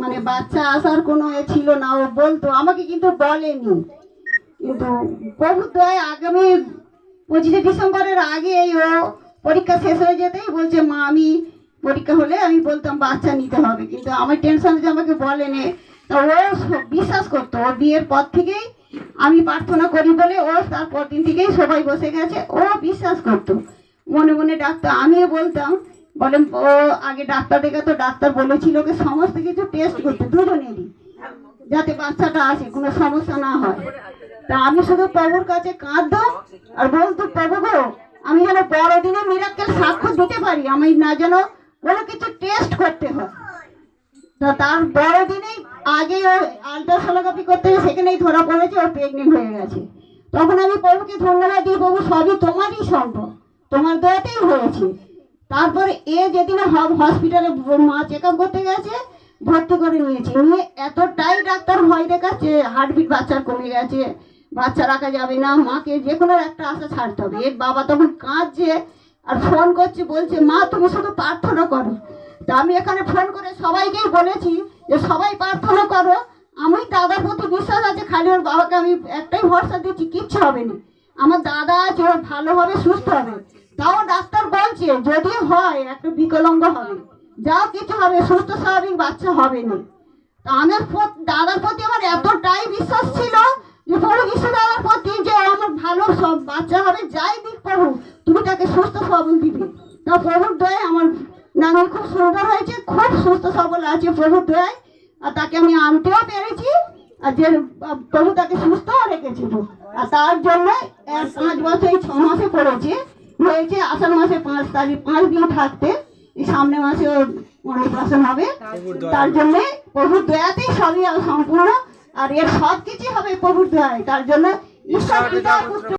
মানে বাচ্চা আসার কোনো এ ছিল না, ও বলতো, আমাকে কিন্তু বলেনি। কিন্তু প্রভুর দয় আগামী পঁচিশে ডিসেম্বরের আগেই ও পরীক্ষা শেষ হয়ে যেতেই বলছে, মা, আমি পরীক্ষা হলে আমি বলতাম বাচ্চা নিতে হবে। কিন্তু আমার টেনশন যে আমাকে বলেনি। তা ও বিশ্বাস করতো। ও বিয়ের পর থেকেই আমি প্রার্থনা করি বলে ও তারপর দিন থেকেই সবাই বসে গেছে। ও বিশ্বাস করতো। মনে মনে ডাক্তার আমিও বলতাম বলেন ও, আগে ডাক্তার দেখে তো ডাক্তার বলেছিল ওকে সমস্ত কিছু টেস্ট করতে, দুজনেরই, যাতে বাচ্চাটা আসে, কোনো সমস্যা না হয়। তা আমি শুধু প্রভুর কাছে কাঁদতাম আর বলতো, প্রভু গো, আমি যেন বড়দিনে মিরাক্কেল সাক্ষ্য দিতে পারি, আমি না যেন কোনো কিছু টেস্ট করতে হয়। তা তার বড়দিনেই আগে আলট্রাসোনোগ্রাফি করতে সেখানেই ধরা পড়েছে, ও প্রেগনেন্ট হয়ে গেছে। তখন আমি প্রভুকে ধন্যবাদ দিই, প্রভু, সবই তোমারই সম্ভব তোমার দয়াতেই হয়েছে। তারপরে এ যেদিন হসপিটালে মা চেক করতে গেছে, ভর্তি করে নিয়েছে। নিয়ে এতটাই ডাক্তার ভয় দেখাচ্ছে হার্টবিট বাচ্চার কমে গেছে, বাচ্চা রাখা যাবে না, মাকে যে কোনো একটা আশা ছাড়তে হবে। এর বাবা তখন কাঁদছে আর ফোন করছে, বলছে, মা, তুমি শুধু প্রার্থনা করো। তা আমি এখানে ফোন করে সবাইকেই বলেছি যে সবাই প্রার্থনা করো, আমি দাদার প্রতি বিশ্বাস আছে, খালি ওর বাবাকে আমি একটাই ভরসা দিচ্ছি, কিচ্ছু হবে না। আমার দাদা আছে ও ভালোভাবে সুস্থ হবে। তাও ডাক্তার বলছে, যদি হয়, একটু বিকলাঙ্গ হবে। যাও, কিছু হবে, সুস্থ, স্বাভাবিক বাচ্চা হবে না। আমার দাদার প্রতি আমার এতটাই বিশ্বাস ছিল যে, প্রভু যিশু দাদার প্রতি যে আমার ভালো সব বাচ্চা হবে, যাই দিক প্রভু, তুমি তাকে সুস্থ সবল দিবে। তা প্রভুর দয়ে আমার নানি খুব সুন্দর হয়েছে খুব সুস্থ সবল আছে প্রভুর দয়ায়। আর তাকে আমি আনতেও পেরেছি আর যে প্রভু তাকে সুস্থ রেখেছিল আর তার জন্য পাঁচ বছর এই ছ মাসে পড়েছে। হয়েছে আষাঢ় মাসে পাঁচ তারিখ পাঁচ দিন থাকতে। এই সামনে মাসে ওর অন্নপ্রাশন হবে। তার জন্য প্রভুর দয়াতেই সবই সম্পূর্ণ। আর এর সব কিছুই হবে প্রভুর দয়ায়। তার জন্য ঈশ্বর পিতা পুত্র।